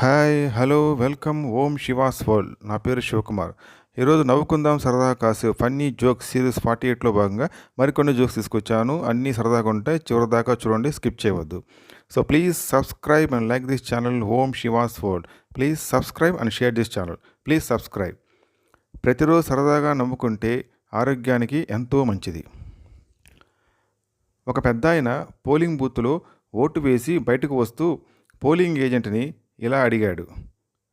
Hi hello welcome Om Shiva's world నా పేరు శివకుమార్. ఈరోజు నవ్వుకుందాం సరదా కాసే ఫన్నీ జోక్స్ సిరీస్ ఫార్టీ ఎయిట్లో భాగంగా మరికొన్ని జోక్స్ తీసుకొచ్చాను. అన్నీ సరదాగా ఉంటాయి చివరి దాకా చూడండి స్కిప్ చేయవద్దు. So please subscribe and like this channel Om Shiva's world please subscribe and share this channel. Please subscribe. ప్రతిరోజు సరదాగా నవ్వుకుంటే ఆరోగ్యానికి ఎంతో మంచిది. ఒక పెద్ద ఆయన పోలింగ్ బూత్లో ఓటు వేసి బయటకు వస్తూ పోలింగ్ ఏజెంట్ని ఇలా అడిగాడు.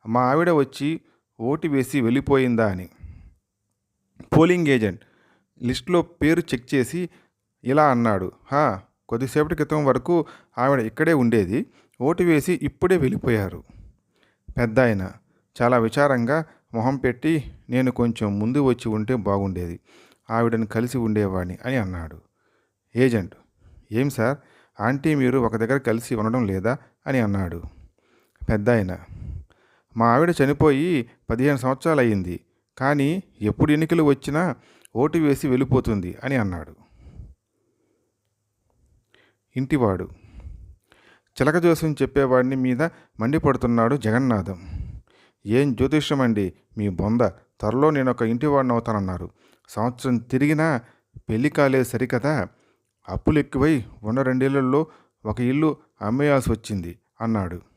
మా ఆవిడ వచ్చి ఓటు వేసి వెళ్ళిపోయిందా అని. పోలింగ్ ఏజెంట్ లిస్టులో పేరు చెక్ చేసి ఇలా అన్నాడు. హా కొద్దిసేపటి క్రితం వరకు ఆవిడ ఇక్కడే ఉండేది ఓటు వేసి ఇప్పుడే వెళ్ళిపోయారు. పెద్ద ఆయన చాలా విచారంగా మొహం పెట్టి నేను కొంచెం ముందు వచ్చి ఉంటే బాగుండేది ఆవిడని కలిసి ఉండేవాడిని అని అన్నాడు. ఏజెంట్ ఏం సార్? ఆంటీ మీరు ఒక దగ్గర కలిసి ఉండడం లేదా? అని అన్నాడు. పెద్ద ఆయన మా ఆవిడ చనిపోయి పదిహేను సంవత్సరాలు అయ్యింది కానీ ఎప్పుడు ఎన్నికలు వచ్చినా ఓటు వేసి వెళ్ళిపోతుంది అని అన్నాడు. ఇంటివాడు. చిలక జోస్యం చెప్పేవాడిని మీద మండిపడుతున్నాడు జగన్నాథం. ఏం జ్యోతిష్యం అండి మీ బొంద. త్వరలో నేను ఒక ఇంటివాడిని అవుతానన్నారు. సంవత్సరం తిరిగినా పెళ్ళి కాలేదు సరికదా? అప్పులు ఎక్కువై ఉన్న రెండేళ్ళలో ఒక ఇల్లు అమ్మేయాల్సి వచ్చింది అన్నాడు.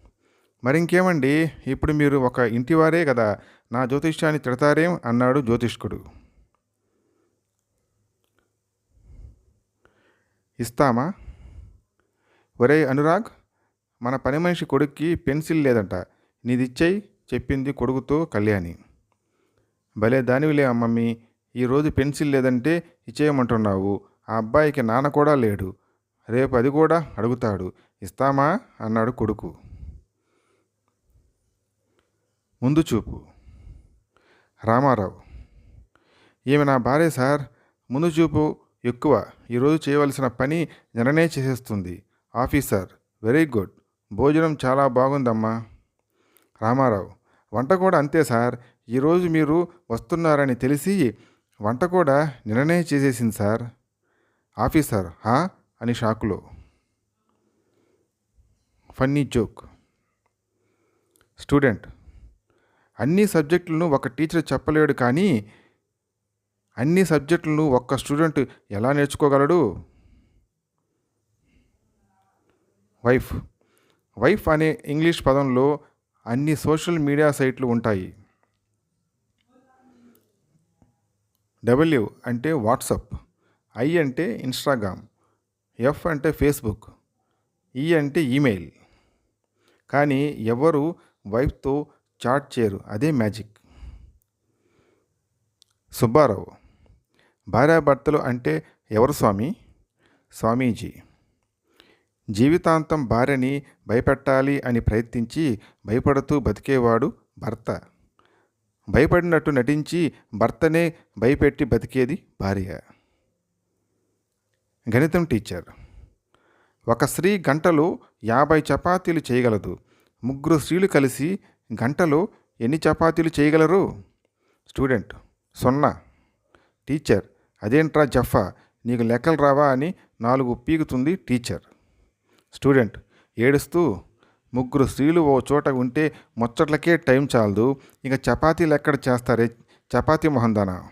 మరి ఇంకేమండి ఇప్పుడు మీరు ఒక ఇంటివారే కదా నా జ్యోతిష్యాన్ని తిడతారేం? అన్నాడు జ్యోతిష్కుడు. ఇస్తామా? ఒరే అనురాగ్ మన పని మనిషి కొడుక్కి పెన్సిల్ లేదంట నీదిచ్చేయి చెప్పింది కొడుకుతో కళ్యాణి. భలే దానివిలే అమ్మమ్మి ఈరోజు పెన్సిల్ లేదంటే ఇచ్చేయమంటున్నావు ఆ అబ్బాయికి నాన్న కూడా లేడు రేపు అది కూడా అడుగుతాడు ఇస్తామా? అన్నాడు కొడుకు. ముందు చూపు. రామారావు. ఈమె నా భార్య సార్. ముందు చూపు. ఎక్కువ. ఈరోజు చేయవలసిన పని జననే చేసేస్తుంది. ఆఫీసర్. Very good. భోజనం చాలా బాగుందమ్మా. రామారావు. వంట కూడా అంతే సార్. ఈరోజు మీరు వస్తున్నారని తెలిసి వంట కూడా నిన్ననే చేసేసింది సార్. ఆఫీసర్. హా? అని షాకులో. Funny joke. స్టూడెంట్. అన్ని సబ్జెక్టులను ఒక టీచర్ చెప్పలేడు కానీ అన్ని సబ్జెక్టులను ఒక్క స్టూడెంట్ ఎలా నేర్చుకోగలడు? వైఫ్. వైఫ్ అనే ఇంగ్లీష్ పదంలో అన్ని సోషల్ మీడియా సైట్లు ఉంటాయి. డబ్ల్యూ అంటే వాట్సప్. ఐ అంటే ఇన్స్టాగ్రామ్. ఎఫ్ అంటే ఫేస్బుక్. ఈ అంటే ఈమెయిల్ కానీ ఎవరు వైఫ్తో చాట్ చేయరు. అదే మ్యాజిక్. సుబ్బారావు భార్యాభర్తలు అంటే ఎవరు స్వామి? స్వామీజీ. జీవితాంతం భార్యని భయపెట్టాలి అని ప్రయత్నించి భయపడుతూ బతికేవాడు భర్త. భయపడినట్టు నటించి భర్తనే భయపెట్టి బతికేది భార్య. గణితం టీచర్ ఒక స్త్రీ గంటలో యాభై చపాతీలు చేయగలదు. ముగ్గురు స్త్రీలు కలిసి గంటలో ఎన్ని చపాతీలు చేయగలరు? స్టూడెంట్ సున్నా. టీచర్ అదేంట్రా జఫా నీకు లెక్కలు రావా? అని నాలుగు పీకుతుంది టీచర్. స్టూడెంట్ ఏడుస్తూ ముగ్గురు స్త్రీలు ఓ చోట ఉంటే ముచ్చట్లకే టైం చాలదు. ఇక చపాతీలు ఎక్కడ చేస్తారే? చపాతీ మొహందానా?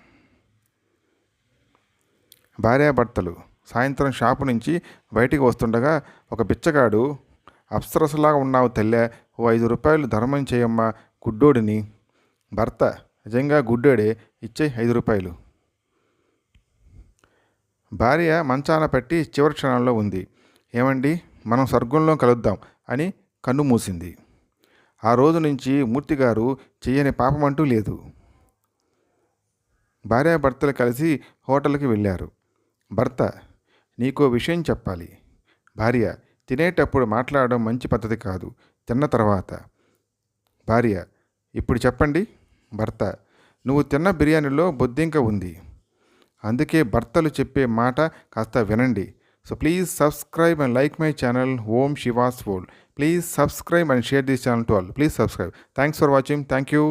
భార్యాభర్తలు సాయంత్రం షాపు నుంచి బయటికి వస్తుండగా ఒక బిచ్చగాడు అప్సరసలాగా ఉన్నావు తల్లే. ఓ ఐదు రూపాయలు ధర్మం చేయమ్మా గుడ్డోడిని. భర్త నిజంగా గుడ్డోడే ఇచ్చే ఐదు రూపాయలు. భార్య మంచాన పెట్టి చివరి క్షణంలో ఉంది. ఏమండి? మనం స్వర్గంలో కలుద్దాం అని కన్ను మూసింది. ఆ రోజు నుంచి మూర్తిగారు చెయ్యని పాపమంటూ లేదు. భార్యాభర్తలు కలిసి హోటల్కి వెళ్ళారు. భర్త నీకో విషయం చెప్పాలి. భార్య తినేటప్పుడు మాట్లాడడం మంచి పద్ధతి కాదు. తిన్న తర్వాత. భార్య ఇప్పుడు చెప్పండి. భర్త నువ్వు తిన్న బిర్యానీలో బొద్దింక ఉంది. అందుకే భర్తలు చెప్పే మాట కాస్త వినండి. So please subscribe and like my channel Om Shiva's world please subscribe and share this channel to all please subscribe thanks for watching thank you